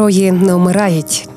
Герої не вмирають,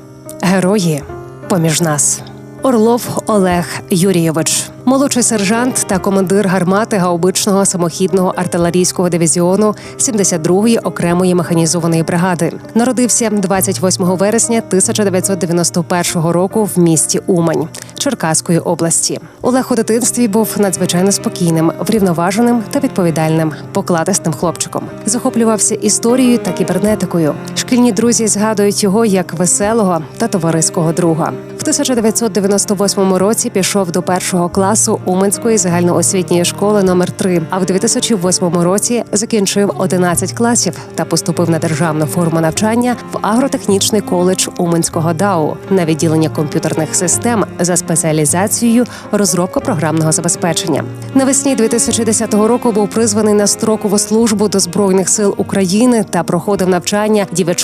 герої поміж нас. Орлов Олег Юрійович, молодший сержант та командир гармати гаубичного самохідного артилерійського дивізіону 72-ї окремої механізованої бригади. Народився 28 вересня 1991 року в місті Умань Черкаської області. Олег у дитинстві був надзвичайно спокійним, врівноваженим та відповідальним, покладистим хлопчиком. Захоплювався історією та кібернетикою. Шкільні друзі згадують його як веселого та товариського друга. В 1998 році пішов до першого класу Уманської загальноосвітньої школи номер 3 А в 2008 році закінчив 11 класів та поступив на державну форму навчання в агротехнічний коледж Уманського ДАУ на відділення комп'ютерних систем за спеціалізацією розробка програмного забезпечення. Навесні 2010 року був призваний на строкову службу до збройних сил України та проходив навчання в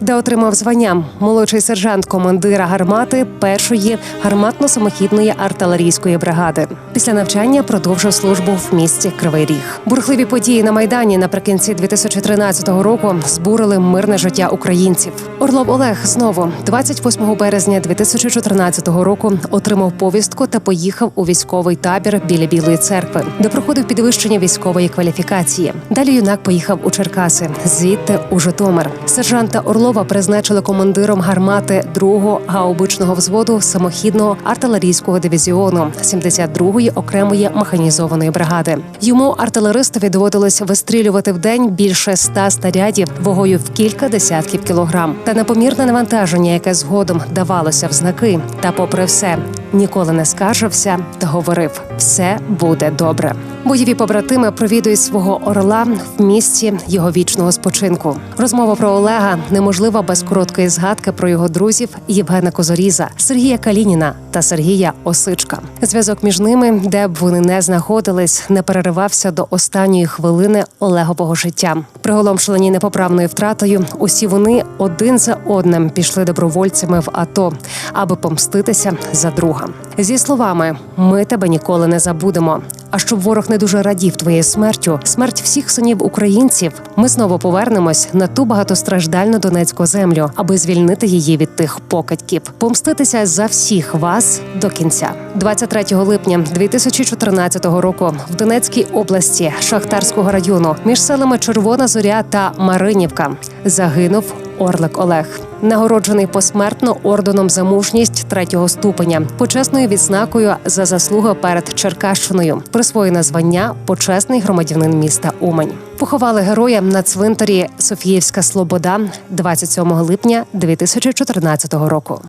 де отримав звання молодший сержант командира гармати першої гарматно-самохідної артилерійської бригади. Після навчання продовжив службу в місті Кривий Ріг. Бурхливі події на майдані наприкінці 2013 року збурили мирне життя українців. Орлов Олег знову 28 березня 2014 року отримав повістку та поїхав у військовий табір біля Білої церкви, де проходив підвищення військової кваліфікації. Далі юнак поїхав у Черкаси, звідти у Житомир. Сержанта Орлова призначили командиром гармати 2-го гаубичного взводу самохідного артилерійського дивізіону 72-ї окремої механізованої бригади. Йому артилеристові доводилось вистрілювати в день більше ста снарядів вагою в кілька десятків кілограм. Та непомірне навантаження, яке згодом давалося в знаки, та попри все. Ніколи не скаржився та говорив: все буде добре. Бойові побратими провідують свого орла в місці його вічного спочинку. Розмова про Олега неможлива без короткої згадки про його друзів Євгена Козоріза, Сергія Калініна та Сергія Осичка. Зв'язок між ними, де б вони не знаходились, не переривався до останньої хвилини Олегового життя. Приголомшлені непоправною втратою, усі вони один за одним пішли добровольцями в АТО, аби помститися за друга. Зі словами: ми тебе ніколи не забудемо. А щоб ворог не дуже радів твоєю смертю, смерть всіх синів українців, ми знову повернемось на ту багатостраждальну донецьку землю, аби звільнити її від тих покидьків, помститися за всіх вас до кінця. 23 липня 2014 року в Донецькій області Шахтарського району між селами Червона Зоря та Маринівка загинув Орлик Олег, нагороджений посмертно орденом за мужність третього ступеня, почесною відзнакою за заслуга перед Черкащиною, присвоєне звання почесний громадянин міста Умань. Поховали героя на цвинтарі Софіївська Слобода 27 липня 2014 року.